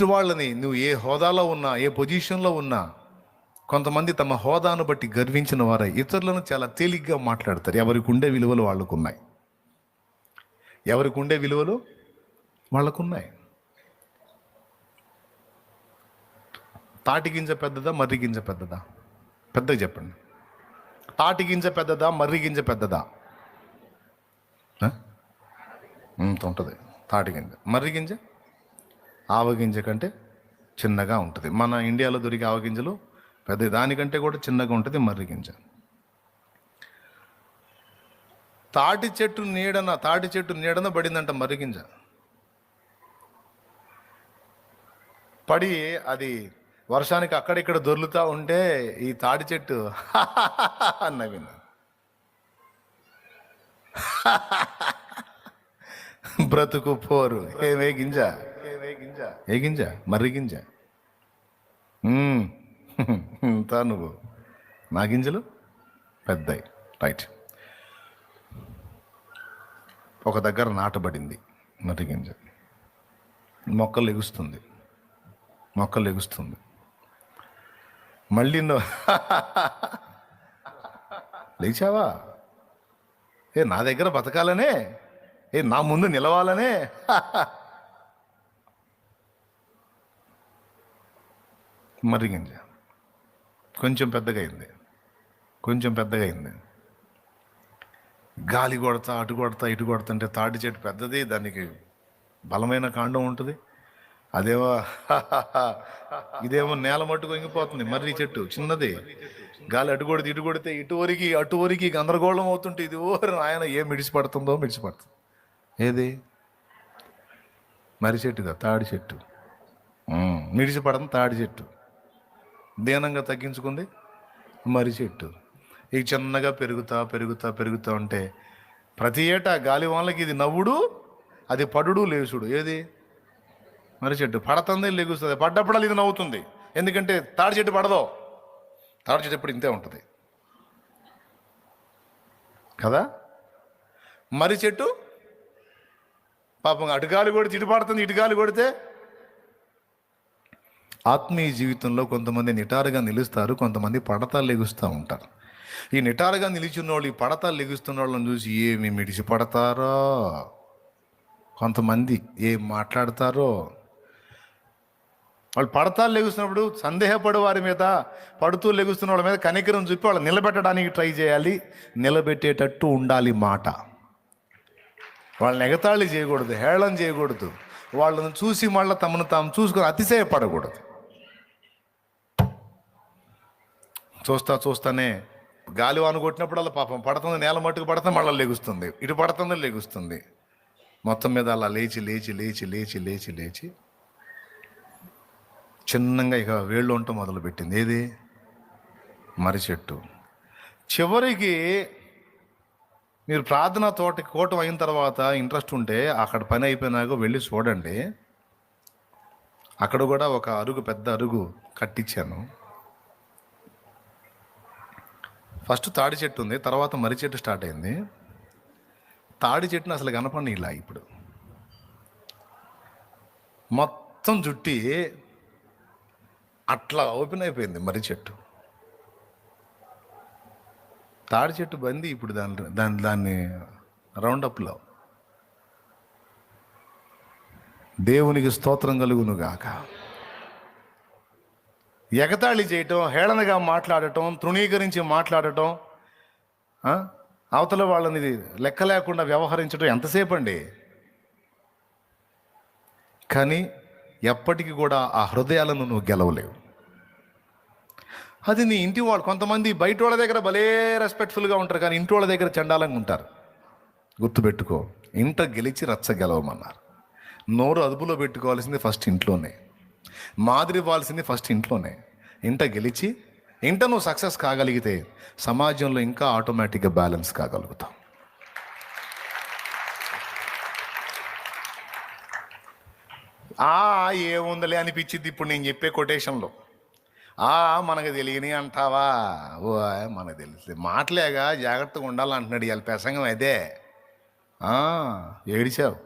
ఎదుటి వాళ్ళని నువ్వు ఏ హోదాలో ఉన్నా ఏ పొజిషన్లో ఉన్నా కొంతమంది తమ హోదాను బట్టి గర్వించిన వారై. ఇతరులను చాలా తేలిగ్గా మాట్లాడతారు. ఎవరికి ఉండే విలువలు వాళ్ళకు ఉన్నాయి ఎవరికి ఉండే విలువలు వాళ్ళకున్నాయి. తాటి గింజ పెద్దదా మర్రి గింజ పెద్దదా? పెద్దగా చెప్పండి. తాటి గింజ పెద్దదా మర్రి గింజ పెద్దదా? ఉంటుంది. తాటి గింజ. మర్రి గింజ? ఆవగింజ కంటే చిన్నగా ఉంటుంది. మన ఇండియాలో దొరికే ఆవగింజలు పెద్ద దానికంటే కూడా చిన్నగా ఉంటుంది మర్రి గింజ. తాటి చెట్టు నీడన తాటి చెట్టు నీడన పడిందంట మర్రి గింజ. పడి అది వర్షానికి అక్కడిక్కడ దొర్లుతూ ఉంటే ఈ తాటి చెట్టు నవ్వింది బ్రతుకు పోరు. ఏమే గింజ? ఏ గింజ? మర్రి గింజ. ఇంతా నువ్వు. నా గింజలు? పెద్దయి. రైట్. ఒక దగ్గర నాటబడింది మర్రి గింజ. మొక్కలు ఎగుస్తుంది. మొక్కలు ఎగుస్తుంది. మళ్ళీ నువ్వు లేచావా? ఏ నా దగ్గర బతకాలనే? ఏ నా ముందు నిలవాలనే? మర్రి గింజ కొంచెం పెద్దగా అయింది. కొంచెం పెద్దగా అయింది. గాలి కొడతా అటు కొడతా ఇటు కొడతంటే తాటి చెట్టు పెద్దది దానికి బలమైన కాండం ఉంటుంది. అదేమో ఇదేమో నేల మట్టుకు ఇంగిపోతుంది మర్రి చెట్టు చిన్నది. గాలి అటు కొడితే ఇటు కొడితే ఇటు వరకు అటు వరకు గందరగోళం అవుతుంటే ఇది ఓరి ఆయన ఏం మిడిచి పడుతుందో ఏది? మర్రి చెట్టుగా తాడి చెట్టు. ఉమ్, మిడిచి తాడి చెట్టు. దీనంగా తగ్గించుకుంది. మర్రి చెట్టు. ఇక చిన్నగా పెరుగుతా పెరుగుతా పెరుగుతూ ఉంటే ప్రతి ఏటా గాలి వాళ్ళకి ఇది నవ్వుడు అది పడుడు లేచుడు. ఏది? మర్రి చెట్టు. పడుతుంది లెగుస్తుంది. పడ్డప్పుడల్లా ఇది నవ్వుతుంది. ఎందుకంటే తాడి చెట్టు పడదో. తాడి చెట్టు ఎప్పుడు ఇంతే ఉంటుంది. కదా? మర్రి చెట్టు? పాపం అటు గాలి కొడితే ఇటు పడుతుంది ఇటు గాలి కొడితే ఆత్మీయ జీవితంలో కొంతమంది నిటారుగా నిలుస్తారు కొంతమంది పడతా లెగుస్తూ ఉంటారు. ఈ నిటారుగా నిలిచిన వాళ్ళు ఈ పడతా లెగుస్తున్న వాళ్ళని చూసి ఏమి మిడిసి పడతారో? కొంతమంది ఏం మాట్లాడతారో? వాళ్ళు పడతా లెగుస్తున్నప్పుడు సందేహపడే వారి మీద పడుతూ లెగుస్తున్న వాళ్ళ మీద కనికరం చూపి వాళ్ళు నిలబెట్టడానికి ట్రై చేయాలి. నిలబెట్టేటట్టు ఉండాలి మాట. వాళ్ళని ఎగతాళి చేయకూడదు హేళన చేయకూడదు. వాళ్ళని చూసి మళ్ళీ తమను తాము చూసుకొని అతిశయపడకూడదు. చూస్తా చూస్తానే. గాలి వాన కొట్టినప్పుడు పాపం పడుతుంది నేల మట్టుకు పడుతుంది మళ్ళీ లెగుస్తుంది. ఇటు పడుతుంది లెగుస్తుంది. మొత్తం మీద అలా లేచి లేచి లేచి లేచి లేచి లేచి చిన్నగా ఇక వేళ్ళు ఉండటం మొదలుపెట్టింది. ఏది? మర్రి చెట్టు. చివరికి మీరు ప్రార్థన తోట కోటం అయిన తర్వాత ఇంట్రెస్ట్ ఉంటే అక్కడ పని అయిపోయినాక వెళ్ళి చూడండి. అక్కడ కూడా ఒక అరుగు పెద్ద అరుగు కట్టించాను ఫస్ట్ తాడి చెట్టు ఉంది తర్వాత మర్రి చెట్టు స్టార్ట్ అయింది. తాడి చెట్టుని అసలు కనపడి ఇలా ఇప్పుడు. మొత్తం జుట్టి అట్లా ఓపెన్ అయిపోయింది మర్రి చెట్టు. తాడి చెట్టు బంది ఇప్పుడు దాని దాని దాన్ని రౌండప్లో దేవునికి స్తోత్రం కలుగును గాక ఎగతాళి చేయటం హేళనగా మాట్లాడటం తృణీకరించి మాట్లాడటం అవతల వాళ్ళని లెక్క లేకుండా వ్యవహరించడం ఎంతసేపు అండి కానీ ఎప్పటికీ కూడా ఆ హృదయాలను నువ్వు గెలవలేవు. అది నీ ఇంటి వాళ్ళు కొంతమంది బయట వాళ్ళ దగ్గర భలే రెస్పెక్ట్ఫుల్గా ఉంటారు కానీ ఇంటి వాళ్ళ దగ్గర చండాలంగా ఉంటారు. గుర్తుపెట్టుకో ఇంట గెలిచి రచ్చ గెలవమన్నారు. నోరు అదుపులో పెట్టుకోవాల్సింది ఫస్ట్ ఇంట్లోనే. మాదిరి ఇవ్వాల్సింది ఫస్ట్ ఇంట్లోనే. ఇంట గెలిచి ఇంట నువ్వు సక్సెస్ కాగలిగితే సమాజంలో ఇంకా ఆటోమేటిక్గా బ్యాలెన్స్ కాగలుగుతావు ఆ ఏముందలే అనిపించింది ఇప్పుడు నేను చెప్పే కొటేషన్లో. ఆ మనకు తెలియని అంటావా? ఓ మనకు తెలిసి మాటలేగా జాగ్రత్తగా ఉండాలంటున్నాడు ఇవాళ ప్రసంగం అదే. ఏడిచావు?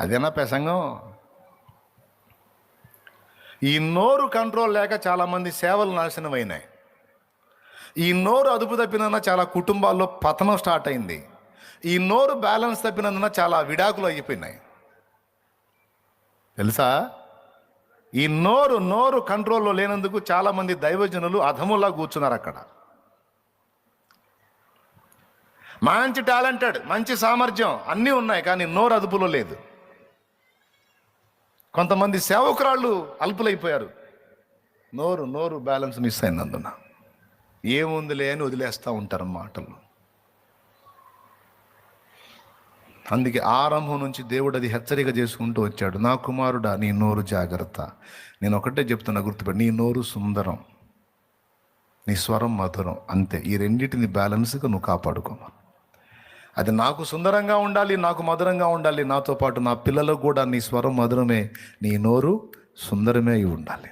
అదేనా ప్రసంగం? ఈ నోరు కంట్రోల్ లేక చాలామంది సేవలు నాశనమైనాయి. ఈ నోరు అదుపు తప్పినందున చాలా కుటుంబాల్లో పతనం స్టార్ట్ అయింది. ఈ నోరు బ్యాలెన్స్ తప్పినందున చాలా విడాకులు అయిపోయినాయి. తెలుసా? ఈ నోరు నోరు కంట్రోల్లో లేనందుకు చాలామంది దైవజనులు అధములా కూర్చున్నారు అక్కడ. మంచి టాలెంటెడ్ మంచి సామర్థ్యం అన్నీ ఉన్నాయి కానీ నోరు అదుపులో లేదు. కొంతమంది సేవకురాళ్ళు అల్పులైపోయారు. నోరు నోరు బ్యాలెన్స్ మిస్ అయినందున ఏముందిలే అని వదిలేస్తూ ఉంటారు మాటలు. అందుకే ఆరంభం నుంచి దేవుడు అది హెచ్చరిక చేసుకుంటూ వచ్చాడు. నా కుమారుడా నీ నోరు జాగ్రత్త. నేను ఒకటే చెప్తున్నా గుర్తుపెట్టి. నీ నోరు సుందరం. నీ స్వరం మధురం. అంతే. ఈ రెండింటిని బ్యాలెన్స్గా నువ్వు కాపాడుకోమా? అది నాకు సుందరంగా ఉండాలి నాకు మధురంగా ఉండాలి. నాతో పాటు నా పిల్లలకు కూడా నీ స్వరం మధురమే నీ నోరు సుందరమే ఉండాలి.